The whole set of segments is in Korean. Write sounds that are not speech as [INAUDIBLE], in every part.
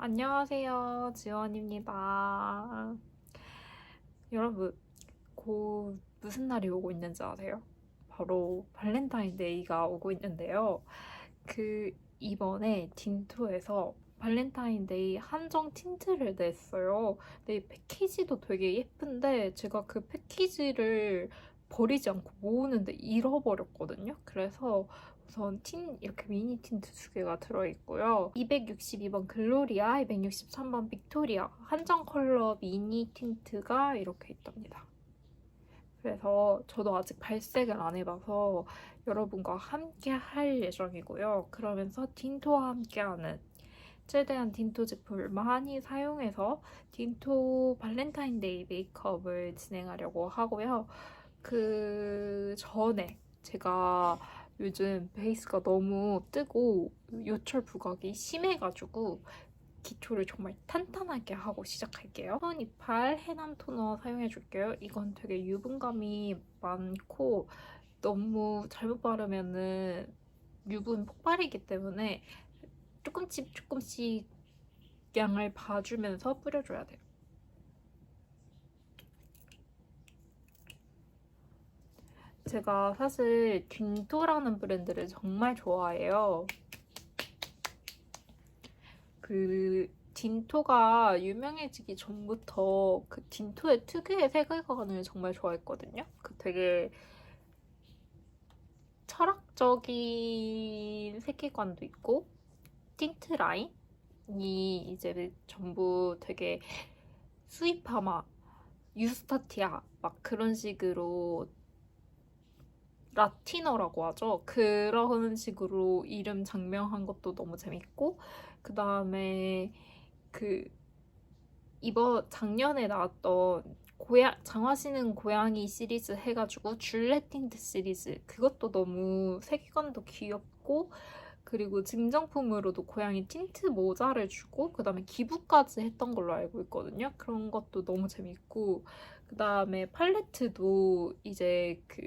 안녕하세요. 지원입니다. 여러분, 곧 무슨 날이 오고 있는지 아세요? 바로 발렌타인데이가 오고 있는데요. 그 이번에 딘토에서 발렌타인데이 한정 틴트를 냈어요. 근데 이 패키지도 되게 예쁜데 제가 그 패키지를 버리지 않고 모으는데 잃어버렸거든요. 그래서 우선 틴 이렇게 미니 틴트 두 개가 들어있고요. 262번 글로리아, 263번 빅토리아 한정 컬러 미니 틴트가 이렇게 있답니다. 그래서 저도 아직 발색을 안 해봐서 여러분과 함께 할 예정이고요. 그러면서 딘토와 함께하는 최대한 딘토 제품을 많이 사용해서 딘토 발렌타인데이 메이크업을 진행하려고 하고요. 그 전에 제가 요즘 베이스가 너무 뜨고 요철 부각이 심해가지고 기초를 정말 탄탄하게 하고 시작할게요. 톤이팔 해남 토너 사용해줄게요. 이건 되게 유분감이 많고 너무 잘못 바르면은 유분 폭발이기 때문에 조금씩 조금씩 양을 봐주면서 뿌려줘야 돼요. 제가 사실 딘토라는 브랜드를 정말 좋아해요. 그 딘토가 유명해지기 전부터 그 딘토의 특유의 세계관을 정말 좋아했거든요. 그 되게 철학적인 세계관도 있고 틴트 라인이 이제 전부 되게 수입파마, 유스타티아 막 그런 식으로 라티너라고 하죠. 그런 식으로 이름 장명한 것도 너무 재밌고 그 다음에 그 이번 작년에 나왔던 고야 장화시는 고양이 시리즈 해가지고 줄레틴트 시리즈 그것도 너무 세계관도 귀엽고 그리고 증정품으로도 고양이 틴트 모자를 주고 그 다음에 기부까지 했던 걸로 알고 있거든요. 그런 것도 너무 재밌고 그 다음에 팔레트도 이제 그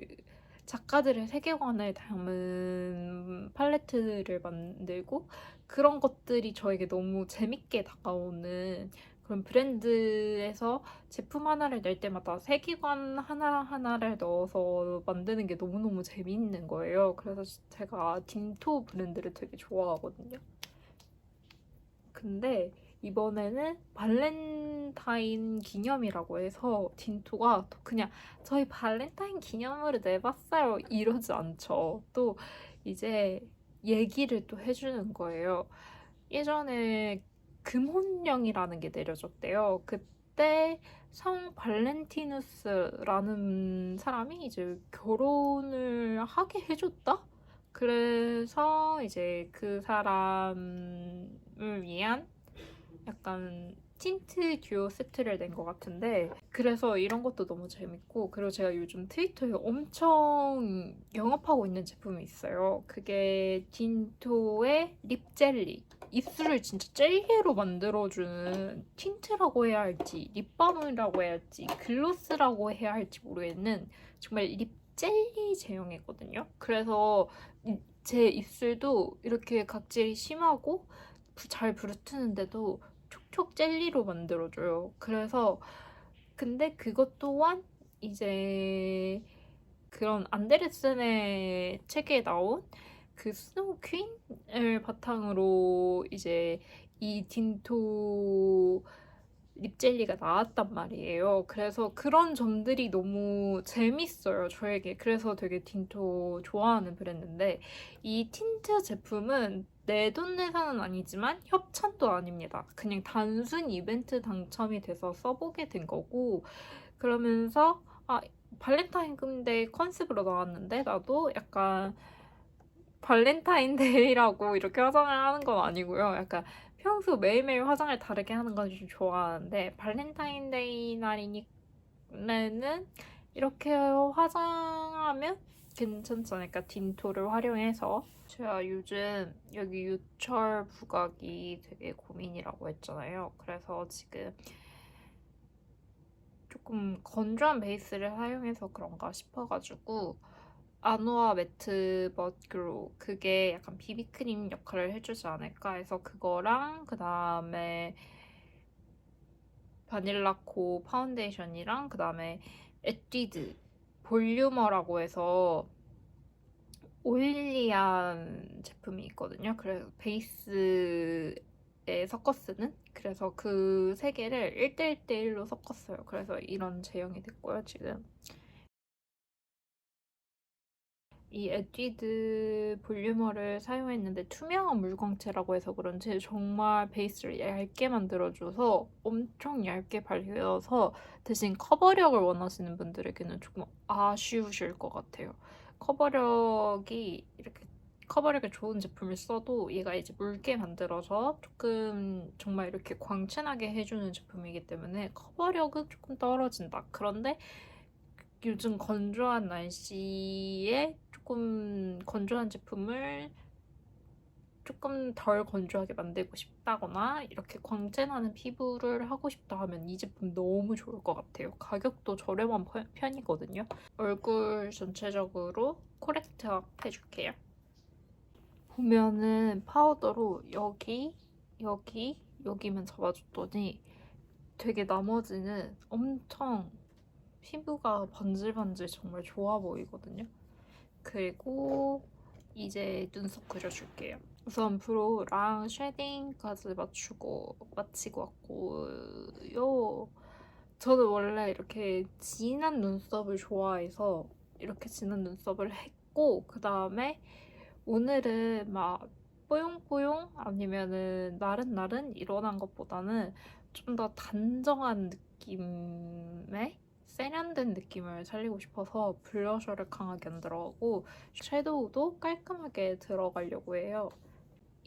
작가들의 세계관을 담은 팔레트를 만들고 그런 것들이 저에게 너무 재밌게 다가오는 그런 브랜드에서 제품 하나를 낼 때마다 세계관 하나하나를 넣어서 만드는 게 너무너무 재미있는 거예요. 그래서 제가 딘토 브랜드를 되게 좋아하거든요. 근데 이번에는 발렌타인 기념이라고 해서 딘토가 그냥 저희 발렌타인 기념으로 내봤어요 이러지 않죠. 또 이제 얘기를 또 해주는 거예요. 예전에 금혼령이라는 게 내려졌대요. 그때 성 발렌티누스라는 사람이 이제 결혼을 하게 해줬다? 그래서 이제 그 사람을 위한 약간 틴트 듀오 세트를 낸 것 같은데 그래서 이런 것도 너무 재밌고 그리고 제가 요즘 트위터에 엄청 영업하고 있는 제품이 있어요. 그게 딘토의 립 젤리 입술을 진짜 젤리로 만들어주는 틴트라고 해야 할지 립밤이라고 해야 할지 글로스라고 해야 할지 모르겠는 정말 립 젤리 제형이거든요. 그래서 제 입술도 이렇게 각질이 심하고 잘 부르트는데도 촉촉 젤리로 만들어줘요. 그래서 근데 그것 또한 이제 그런 안데르센의 책에 나온 그 스노우 퀸을 바탕으로 이제 이 딘토 립젤리가 나왔단 말이에요. 그래서 그런 점들이 너무 재밌어요, 저에게. 그래서 되게 딘토 좋아하는 브랜드인데, 이 틴트 제품은 내 돈 내산은 아니지만 협찬도 아닙니다. 그냥 단순 이벤트 당첨이 돼서 써보게 된 거고, 그러면서, 아, 발렌타인데이 컨셉으로 나왔는데, 나도 약간 발렌타인데이라고 이렇게 화장을 하는 건 아니고요. 약간 평소 매일매일 화장을 다르게 하는 건 좀 좋아하는데 발렌타인데이 날이니는 이렇게 화장하면 괜찮지 않을까 딘토를 활용해서 제가 요즘 여기 유철 부각이 되게 고민이라고 했잖아요. 그래서 지금 조금 건조한 베이스를 사용해서 그런가 싶어가지고 아노아 매트 버그로 그게 약간 비비크림 역할을 해주지 않을까 해서 그거랑 그 다음에 바닐라코 파운데이션이랑 그 다음에 에뛰드 볼륨어라고 해서 오일리한 제품이 있거든요. 그래서 베이스에 섞어 쓰는 그래서 그 세 개를 1대1대1로 섞었어요. 그래서 이런 제형이 됐고요, 지금. 이 에뛰드 볼륨어를 사용했는데 투명한 물광채라고 해서 그런지 정말 베이스를 얇게 만들어줘서 엄청 얇게 발려서 대신 커버력을 원하시는 분들에게는 조금 아쉬우실 것 같아요. 커버력이 이렇게 커버력이 좋은 제품을 써도 얘가 이제 묽게 만들어서 조금 정말 이렇게 광채나게 해주는 제품이기 때문에 커버력은 조금 떨어진다. 그런데 요즘 건조한 날씨에 조금 건조한 제품을 조금 덜 건조하게 만들고 싶다거나 이렇게 광채나는 피부를 하고 싶다 하면 이 제품 너무 좋을 것 같아요. 가격도 저렴한 편- 편이거든요. 얼굴 전체적으로 코렉트업 해줄게요. 보면은 파우더로 여기, 여기, 여기만 잡아줬더니 되게 나머지는 엄청 피부가 번질번질 정말 좋아 보이거든요. 그리고 이제 눈썹 그려줄게요. 우선 브로우랑 쉐딩까지 맞추고 마치고 왔고요. 저는 원래 이렇게 진한 눈썹을 좋아해서 이렇게 진한 눈썹을 했고 그 다음에 오늘은 막 뽀용뽀용 아니면은 나른나른 일어난 것보다는 좀 더 단정한 느낌의 세련된 느낌을 살리고 싶어서 블러셔를 강하게 안 들어가고 섀도우도 깔끔하게 들어가려고 해요.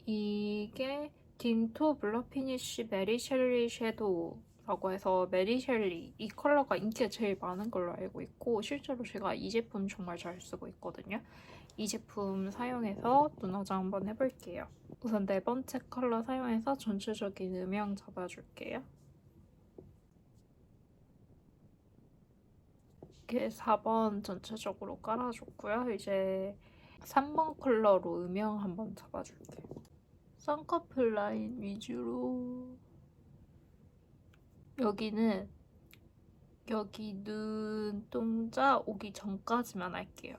이게 딘토 블러 피니쉬 메리 셸리 섀도우 라고 해서 메리 셸리 이 컬러가 인기가 제일 많은 걸로 알고 있고 실제로 제가 이 제품 정말 잘 쓰고 있거든요. 이 제품 사용해서 눈 화장 한번 해볼게요. 우선 네 번째 컬러 사용해서 전체적인 음영 잡아줄게요. 이렇게 4번 전체적으로 깔아줬고요. 이제 3번 컬러로 음영 한번 잡아줄게요. 쌍꺼풀 라인 위주로 여기는 여기 눈동자 오기 전까지만 할게요.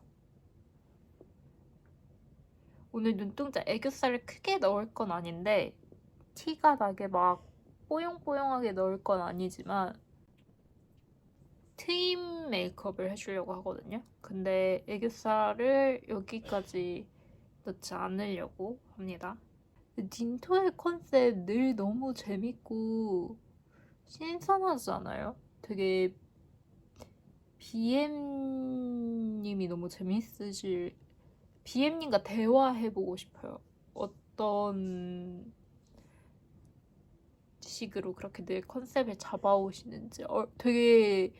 오늘 눈동자 애교살을 크게 넣을 건 아닌데 티가 나게 막 뽀용뽀용하게 넣을 건 아니지만 트임 메이크업을 해주려고 하거든요. 근데 애교살을 여기까지 넣지 않으려고 합니다. 딘토의 컨셉 늘 너무 재밌고 신선하지 않아요? 되게 BM님이 너무 재밌으실 BM님과 대화해보고 싶어요. 어떤 식으로 그렇게 늘 컨셉을 잡아오시는지 어, 되게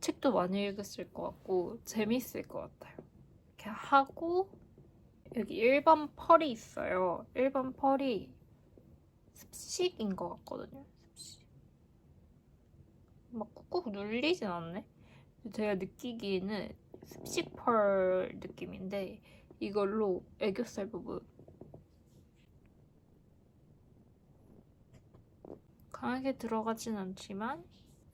책도 많이 읽었을 것 같고 재밌을 것 같아요. 이렇게 하고 여기 1번 펄이 있어요. 1번 펄이 습식인 것 같거든요. 습식. 막 꾹꾹 눌리진 않네. 제가 느끼기에는 습식 펄 느낌인데 이걸로 애교살 부분 강하게 들어가진 않지만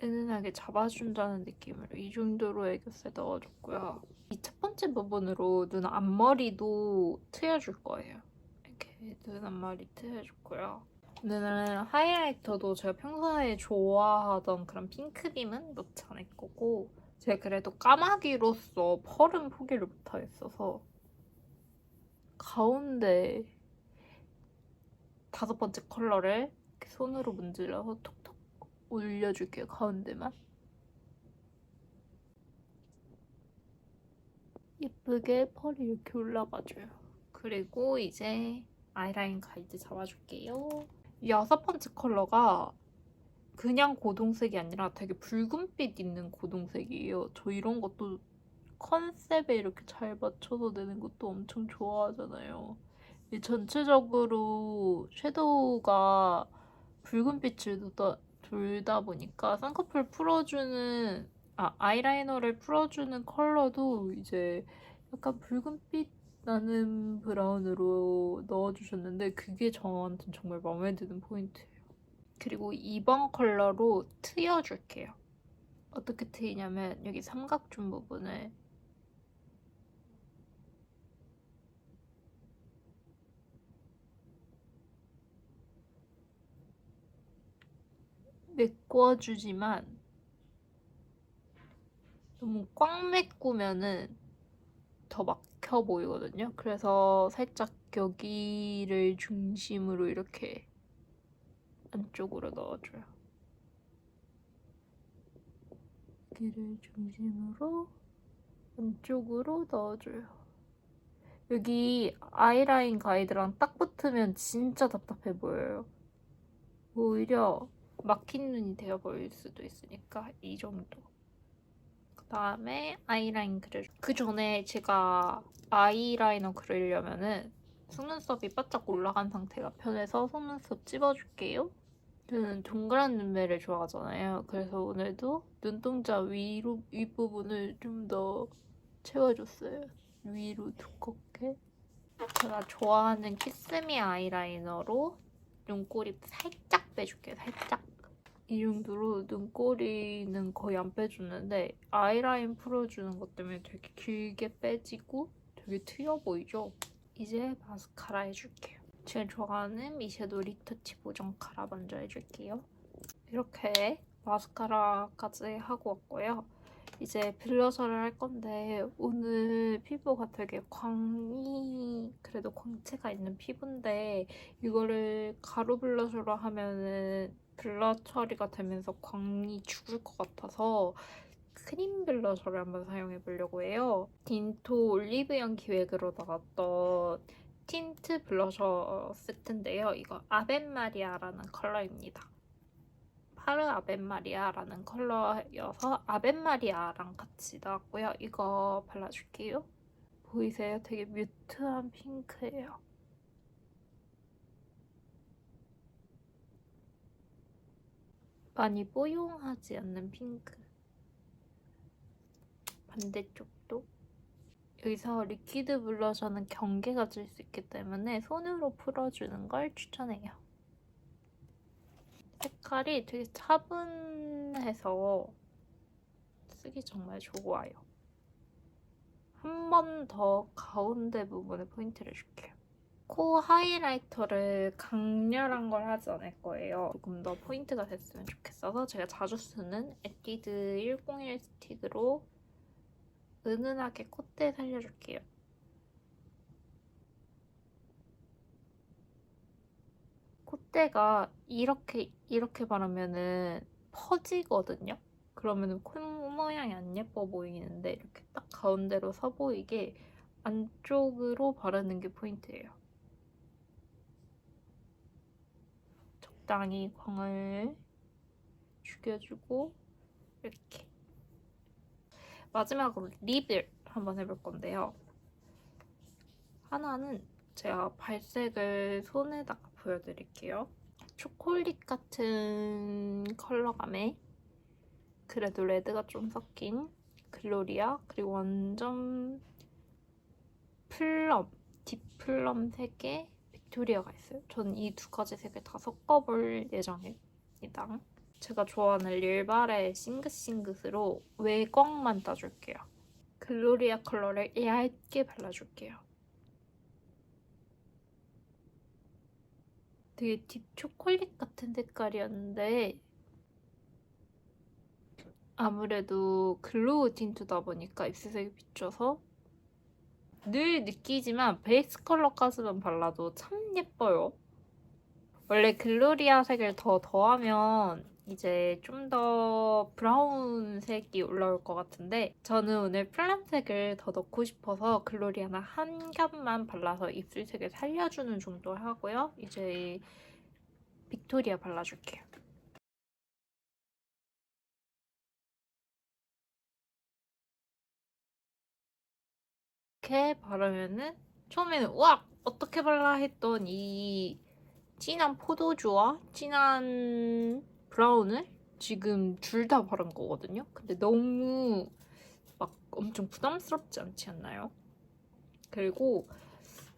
은은하게 잡아준다는 느낌으로 이 정도로 애교살 넣어줬고요. 이 첫 번째 부분으로 눈 앞머리도 트여줄 거예요. 이렇게 눈 앞머리 트여줬고요. 오늘은 하이라이터도 제가 평소에 좋아하던 그런 핑크빔은 넣지 않을 거고 제가 그래도 까마귀로서 펄은 포기를 못하겠어서 가운데 다섯 번째 컬러를 손으로 문질러서 톡톡 올려줄게요 가운데만. 예쁘게 펄이 이렇게 올라가줘요. 그리고 이제 아이라인 가이드 잡아줄게요. 여섯 번째 컬러가 그냥 고동색이 아니라 되게 붉은빛 있는 고동색이에요. 저 이런 것도 컨셉에 이렇게 잘 맞춰서 내는 것도 엄청 좋아하잖아요. 이 전체적으로 섀도우가 붉은 빛을 돌다, 보니까 쌍꺼풀 풀어주는 아 아이라이너를 풀어주는 컬러도 이제 약간 붉은빛 나는 브라운으로 넣어주셨는데 그게 저한테 정말 마음에 드는 포인트예요. 그리고 2번 컬러로 트여줄게요. 어떻게 트이냐면 여기 삼각존 부분을 메꿔주지만 너무 꽉 메꾸면은 더 막혀 보이거든요. 그래서 살짝 여기를 중심으로 이렇게 안쪽으로 넣어줘요. 여기를 중심으로 안쪽으로 넣어줘요. 여기 아이라인 가이드랑 딱 붙으면 진짜 답답해 보여요. 오히려 막힌 눈이 되어 보일 수도 있으니까 이 정도. 그 다음에 아이라인 그려줘. 그 전에 제가 아이라이너 그리려면은 속눈썹이 바짝 올라간 상태가 편해서 속눈썹 찝어줄게요. 저는 동그란 눈매를 좋아하잖아요. 그래서 오늘도 눈동자 위로 윗부분을 좀 더 채워줬어요. 위로 두껍게. 제가 좋아하는 키스미 아이라이너로 눈꼬리 살짝 빼줄게요. 살짝. 이 정도로 눈꼬리는 거의 안 빼주는데 아이라인 풀어주는 것 때문에 되게 길게 빼지고 되게 트여 보이죠? 이제 마스카라 해줄게요. 제가 좋아하는 미섀도우 리터치 보정 카라 먼저 해줄게요. 이렇게 마스카라까지 하고 왔고요. 이제 블러셔를 할 건데 오늘 피부가 되게 광이 그래도 광채가 있는 피부인데 이거를 가루 블러셔로 하면은 블러 처리가 되면서 광이 죽을 것 같아서 크림 블러셔를 한번 사용해 보려고 해요. 딘토 올리브영 기획으로 나왔던 틴트 블러셔 세트인데요. 이거 아벤마리아라는 컬러입니다. 파르 아벤마리아라는 컬러여서 아벤마리아랑 같이 나왔고요. 이거 발라줄게요. 보이세요? 되게 뮤트한 핑크예요. 많이 뽀용하지 않는 핑크. 반대쪽도. 여기서 리퀴드 블러셔는 경계가 질 수 있기 때문에 손으로 풀어주는 걸 추천해요. 색깔이 되게 차분해서 쓰기 정말 좋아요. 한 번 더 가운데 부분에 포인트를 줄게요. 코 하이라이터를 강렬한 걸 하지 않을 거예요. 조금 더 포인트가 됐으면 좋겠어서 제가 자주 쓰는 에뛰드 101 스틱으로 은은하게 콧대 살려줄게요. 콧대가 이렇게 이렇게 바르면은 퍼지거든요. 그러면은 코 모양이 안 예뻐 보이는데 이렇게 딱 가운데로 서 보이게 안쪽으로 바르는 게 포인트예요. 적당히 광을 죽여주고 이렇게 마지막으로 립을 한번 해볼 건데요. 하나는 제가 발색을 손에다가 보여드릴게요. 초콜릿 같은 컬러감에 그래도 레드가 좀 섞인 글로리아 그리고 완전 플럼, 딥플럼 색의 빅토리아가 있어요. 저는 이 두 가지 색을 다 섞어볼 예정입니다. 제가 좋아하는 릴바레 싱긋싱긋으로 외곽만 따줄게요. 글로리아 컬러를 얇게 발라줄게요. 되게 딥 초콜릿 같은 색깔이었는데 아무래도 글로우 틴트다 보니까 입술색이 비춰서 늘 느끼지만 베이스 컬러까지만 발라도 참 예뻐요. 원래 글로리아 색을 더 더하면 이제 좀 더 브라운 색이 올라올 것 같은데 저는 오늘 플람색을 더 넣고 싶어서 글로리아나 한 겹만 발라서 입술색을 살려주는 정도 하고요. 이제 빅토리아 발라줄게요. 이렇게 바르면은 처음에는 와 어떻게 발라 했던 이 진한 포도주와 진한 브라운을 지금 둘 다 바른 거거든요. 근데 너무 막 엄청 부담스럽지 않지 않나요? 그리고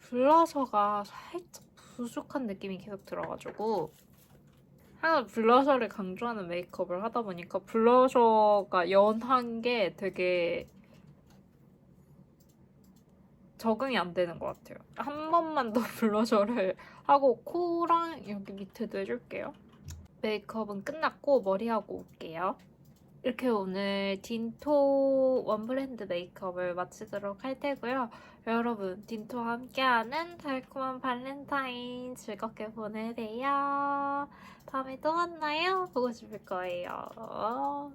블러셔가 살짝 부족한 느낌이 계속 들어가지고 항상 블러셔를 강조하는 메이크업을 하다 보니까 블러셔가 연한 게 되게 적응이 안 되는 것 같아요. 한 번만 더 [LAUGHS] 블러셔를 하고 코랑 여기 밑에도 해줄게요. 메이크업은 끝났고 머리하고 올게요. 이렇게 오늘 딘토 원브랜드 메이크업을 마치도록 할 테고요. 여러분 딘토와 함께하는 달콤한 발렌타인 즐겁게 보내세요. 다음에 또 만나요. 보고 싶을 거예요.